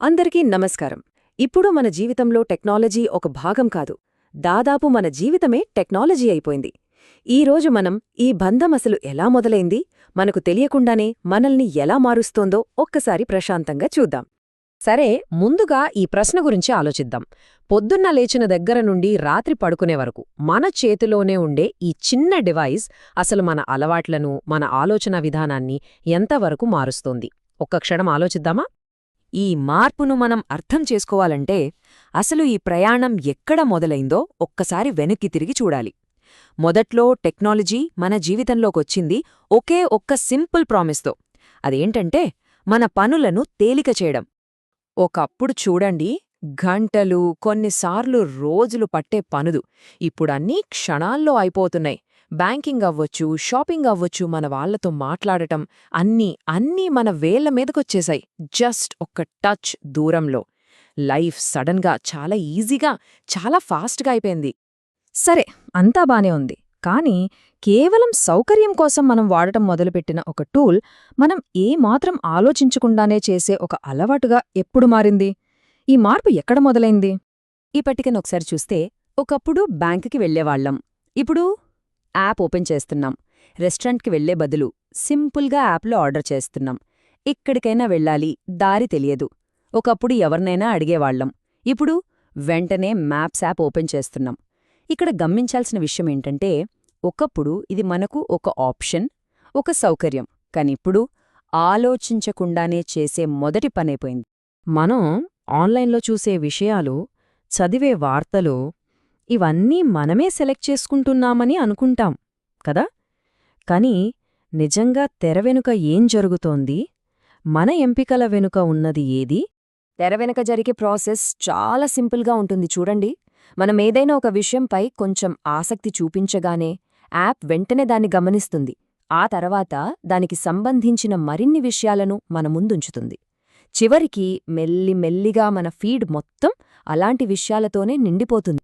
అందరికీ నమస్కారం. ఇప్పుడు మన జీవితంలో టెక్నాలజీ ఒక భాగం కాదు. దాదాపు మన జీవితమే టెక్నాలజీ అయిపోయింది. ఈరోజు మనం ఈ బంధం అసలు ఎలా మొదలైంది? మనకు తెలియకుండానే మనల్ని ఎలా మారుస్తోందో ఒక్కసారి ప్రశాంతంగా చూద్దాం. సరే ముందుగా ఈ ప్రశ్న గురించి ఆలోచిద్దాం. పొద్దున్న లేచిన దగ్గర నుండి రాత్రి పడుకునే వరకు మన చేతిలోనే ఉండే ఈ చిన్న డివైస్ అసలు మన అలవాట్లను మన ఆలోచన విధానాన్ని ఎంతవరకు మారుస్తోంది? ఒక్క క్షణం ఆలోచిద్దామా? ఈ మార్పును మనం అర్థం చేసుకోవాలంటే అసలు ఈ ప్రయాణం ఎక్కడ మొదలైందో ఒక్కసారి వెనక్కి తిరిగి చూడాలి. మొదట్లో టెక్నాలజీ మన జీవితంలోకొచ్చింది ఒకే ఒక్క సింపుల్ ప్రామిస్తో. అదేంటంటే మన పనులను తేలిక చేయడం. ఒకప్పుడు చూడండి గంటలు కొన్నిసార్లు రోజులు పట్టే పనుదు ఇప్పుడన్నీ క్షణాల్లో అయిపోతున్నాయి. బ్యాంకింగ్ అవ్వచ్చు షాపింగ్ అవ్వచ్చు మన వాళ్ళతో మాట్లాడటం అన్నీ అన్నీ మన వేళ్ళ మీదకొచ్చేశాయి జస్ట్ ఒక్క టచ్ దూరంలో. లైఫ్ సడన్గా చాలా ఈజీగా చాలా ఫాస్ట్గా అయిపోయింది. సరే అంతా బానే ఉంది. కానీ కేవలం సౌకర్యం కోసం మనం వాడటం మొదలుపెట్టిన ఒక టూల్ మనం ఏమాత్రం ఆలోచించకుండానే చేసే ఒక అలవాటుగా ఎప్పుడు మారింది? ఈ మార్పు ఎక్కడ మొదలైంది? ఈ పట్టికను ఒకసారి చూస్తే ఒకప్పుడు బ్యాంకుకి వెళ్ళేవాళ్ళం ఇప్పుడు యాప్ ఓపెన్ చేస్తున్నాం. రెస్టారెంట్కి వెళ్ళే బదులు సింపుల్గా యాప్లో ఆర్డర్ చేస్తున్నాం. ఇక్కడికైనా వెళ్ళాలి దారి తెలియదు. ఒకప్పుడు ఎవరినైనా అడిగేవాళ్ళం ఇప్పుడు వెంటనే మ్యాప్స్ యాప్ ఓపెన్ చేస్తున్నాం. ఇక్కడ గమనించాల్సిన విషయం ఏంటంటే ఒకప్పుడు ఇది మనకు ఒక ఆప్షన్ ఒక సౌకర్యం. కానిప్పుడు ఆలోచించకుండానే చేసే మొదటి పనైపోయింది. మనం ఆన్లైన్లో చూసే విషయాలు చదివే వార్తలు ఇవన్నీ మనమే సెలెక్ట్ చేసుకుంటున్నామని అనుకుంటాం కదా? కాని నిజంగా తెర వెనుక ఏం జరుగుతోంది? మన ఎంపికల వెనుక ఉన్నది ఏది? తెర వెనుక జరిగే ప్రాసెస్ చాలా సింపుల్గా ఉంటుంది చూడండి. మనం ఏదైనా ఒక విషయంపై కొంచెం ఆసక్తి చూపించగానే యాప్ వెంటనే దాన్ని గమనిస్తుంది. ఆ తర్వాత దానికి సంబంధించిన మరిన్ని విషయాలను మన ముందుంచుతుంది. చివరికి మెల్లి మెల్లిగా మన ఫీడ్ మొత్తం అలాంటి విషయాలతోనే నిండిపోతుంది.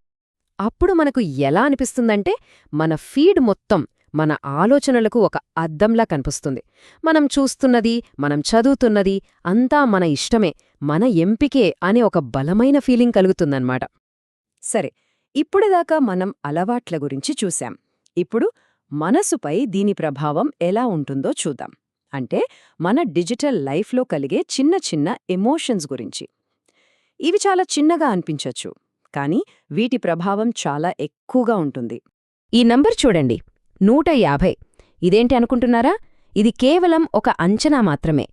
అప్పుడు మనకు ఎలా అనిపిస్తుందంటే మన ఫీడ్ మొత్తం మన ఆలోచనలకు ఒక అద్దంలా కనిపిస్తుంది. మనం చూస్తున్నది మనం చదువుతున్నది అంతా మన ఇష్టమే మన ఎంపికే అనే ఒక బలమైన ఫీలింగ్ కలుగుతుందన్నమాట. సరే ఇప్పుడుదాకా మనం అలవాట్ల గురించి చూశాం. ఇప్పుడు మనసుపై దీని ప్రభావం ఎలా ఉంటుందో చూద్దాం. అంటే మన డిజిటల్ లైఫ్లో కలిగే చిన్న చిన్న ఎమోషన్స్ గురించి. ఇవి చాలా చిన్నగా అనిపించొచ్చు. కానీ వీటి ప్రభావం చాలా ఎక్కువగా ఉంటుంది. ఈ నంబర్ చూడండి. నూట యాభై. ఇదేంటి అనుకుంటున్నారా? ఇది కేవలం ఒక అంచనా మాత్రమే.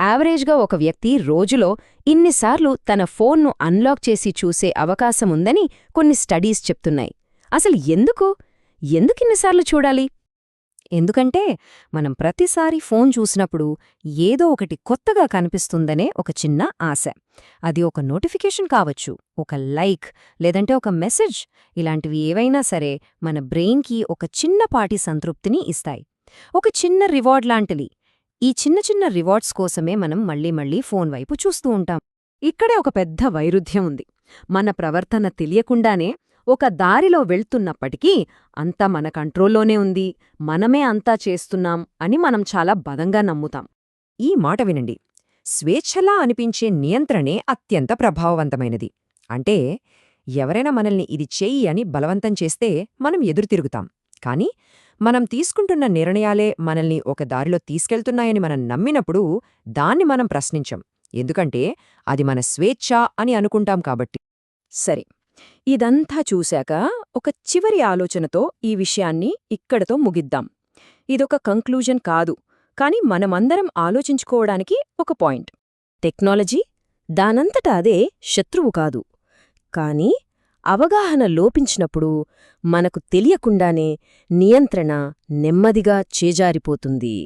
యావరేజ్గా ఒక వ్యక్తి రోజులో ఇన్నిసార్లు తన ఫోన్ను అన్లాక్ చేసి చూసే అవకాశముందని కొన్ని స్టడీస్ చెప్తున్నాయి. అసలు ఎందుకు? ఎందుకిన్నిసార్లు చూడాలి? ఎందుకంటే మనం ప్రతిసారి ఫోన్ చూసినప్పుడు ఏదో ఒకటి కొత్తగా కనిపిస్తుందనే ఒక చిన్న ఆశ. అది ఒక నోటిఫికేషన్ కావచ్చు ఒక లైక్ లేదంటే ఒక మెసేజ్. ఇలాంటివి ఏవైనా సరే మన బ్రెయిన్కి ఒక చిన్నపాటి సంతృప్తిని ఇస్తాయి. ఒక చిన్న రివార్డ్ లాంటిది. ఈ చిన్న చిన్న రివార్డ్స్ కోసమే మనం మళ్ళీ మళ్ళీ ఫోన్ వైపు చూస్తూ ఉంటాం. ఇక్కడే ఒక పెద్ద వైరుధ్యం ఉంది. మన ప్రవర్తన తెలియకుండానే ఒక దారిలో వెళ్తున్నప్పటికీ అంతా మన కంట్రోల్లోనే ఉంది. మనమే అంతా చేస్తున్నాం అని మనం చాలా బదంగా నమ్ముతాం. ఈ మాట వినండి. స్వేచ్ఛలా అనిపించే నియంత్రణే అత్యంత ప్రభావవంతమైనది. అంటే ఎవరైనా మనల్ని ఇది చెయ్యి అని బలవంతం చేస్తే మనం ఎదురుతిరుగుతాం కాని మనం తీసుకుంటున్న నిర్ణయాలే మనల్ని ఒక దారిలో తీసుకెళ్తున్నాయని మనం నమ్మినప్పుడు దాన్ని మనం ప్రశ్నించం. ఎందుకంటే అది మన స్వేచ్ఛ అని అనుకుంటాం కాబట్టి. సరే. ఇదంతా చూశాక ఒక చివరి ఆలోచనతో ఈ విషయాన్ని ఇక్కడతో ముగిద్దాం. ఇదొక కంక్లూజన్ కాదు కాని మనమందరం ఆలోచించుకోవడానికి ఒక పాయింట్. టెక్నాలజీ దానంతట అదే శత్రువు కాదు. కాని అవగాహన లోపించినప్పుడు మనకు తెలియకుండానే నియంత్రణ నెమ్మదిగా చేజారిపోతుంది.